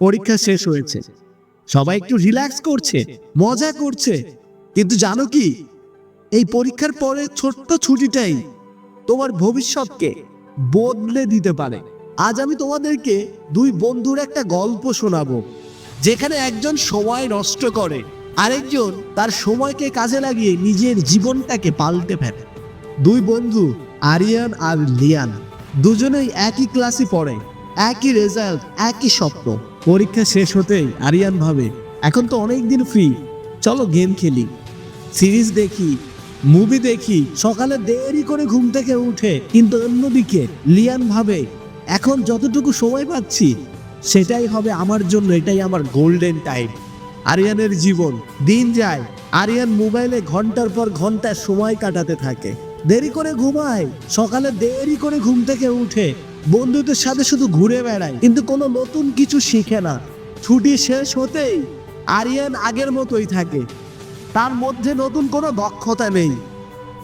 পরীক্ষা শেষ হয়েছে। সবাই একটু রিল্যাক্স করছে, মজা করছে। কিন্তু জানো কি? এই পরীক্ষার পরে ছোট্ট ছুটিটাই তোমার ভবিষ্যৎকে বদলে দিতে পারে। আজ আমি তোমাদেরকে দুই বন্ধুর একটা গল্প শোনাবো, যেখানে একজন সময় নষ্ট করে, আরেকজন তার সময়কে কাজে লাগিয়ে নিজের জীবনটাকে পাল্টে ফেলে। দুই বন্ধু, আরিয়ান আর লিয়ান, দুজনেই একই ক্লাসে পড়ে, একই রেজাল্ট একই স্বপ্ন। পরীক্ষা শেষ হতেই আরিয়ান ভাবে, এখন তো অনেক দিন ফ্রি চলো গেম খেলি। সিরিজ দেখি মুভি দেখি, সকালে দেরি করে ঘুম থেকে উঠে, কিন্তু অন্যদিকে লিয়ান ভাবে, এখন যতটুকু সময় পাচ্ছি, সেটাই হবে আমার জন্য, এটাই আমার গোল্ডেন টাইম আরিয়ানের জীবন, দিন যায়, আরিয়ান মোবাইলে ঘণ্টার পর ঘণ্টা সময় কাটাতে থাকে। দেরি করে ঘুমায়, সকালে দেরি করে ঘুম থেকে উঠে বন্ধুদের সাথে শুধু ঘুরে বেড়ায়, কিন্তু কোনো নতুন কিছু শিখে না। ছুটি শেষ হতেই আরিয়ান আগের মতোই থাকে। তার মধ্যে নতুন কোনো দক্ষতা নেই।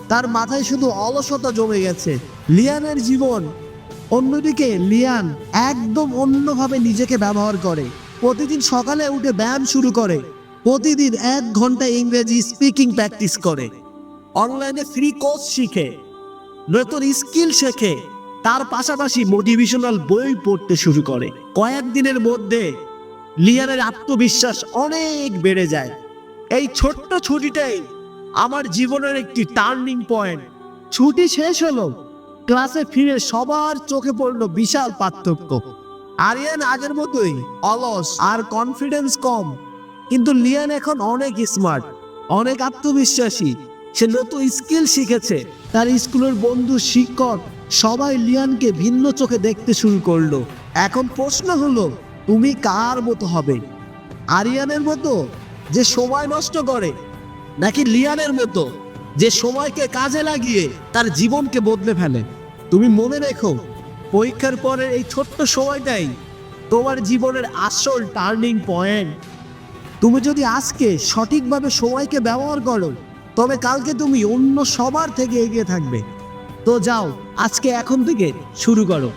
তার মাথায় শুধু অলসতা জমে গেছে। লিয়ানের জীবন অন্যদিকে লিয়ান একদম অন্যভাবে নিজেকে ব্যবহার করে। প্রতিদিন সকালে উঠে ব্যায়াম শুরু করে। প্রতিদিন এক ঘণ্টা ইংরেজি স্পিকিং প্র্যাকটিস করে। অনলাইনে ফ্রি কোর্স শিখে। নতুন স্কিল শেখে। তার পাশাপাশি মোটিভেশনাল বই পড়তে শুরু করে। কয়েকদিনের মধ্যে লিয়ানের আত্মবিশ্বাস অনেক বেড়ে যায়। এই ছোট্ট ছুটিটাই আমার জীবনের একটি টার্নিং পয়েন্ট ছুটি শেষ হলো, ক্লাসে ফিরে সবার চোখে পড়ল বিশাল পার্থক্য। আরিয়ান আগের মতোই অলস আর কনফিডেন্স কম, কিন্তু লিয়ান এখন অনেক স্মার্ট অনেক আত্মবিশ্বাসী। সে নতুন স্কিল শিখেছে। তার স্কুলের বন্ধু শিক্ষক সবাই লিয়ানকে ভিন্ন চোখে দেখতে শুরু করল। এখন প্রশ্ন হলো, তুমি কার মতো হবে? আরিয়ানের মতো যে সময় নষ্ট করে, নাকি লিয়ানের মতো যে সময়কে কাজে লাগিয়ে তার জীবনকে বদলে ফেলে? তুমি মনে রেখো, পরীক্ষার পরের এই ছোট্ট সময়টাই তোমার জীবনের আসল টার্নিং পয়েন্ট। তুমি যদি আজকে সঠিকভাবে সময়কে ব্যবহার করো, তবে কালকে তুমি অন্য সবার থেকে এগিয়ে থাকবে। তো যাও আজকে এখন থেকে শুরু করো।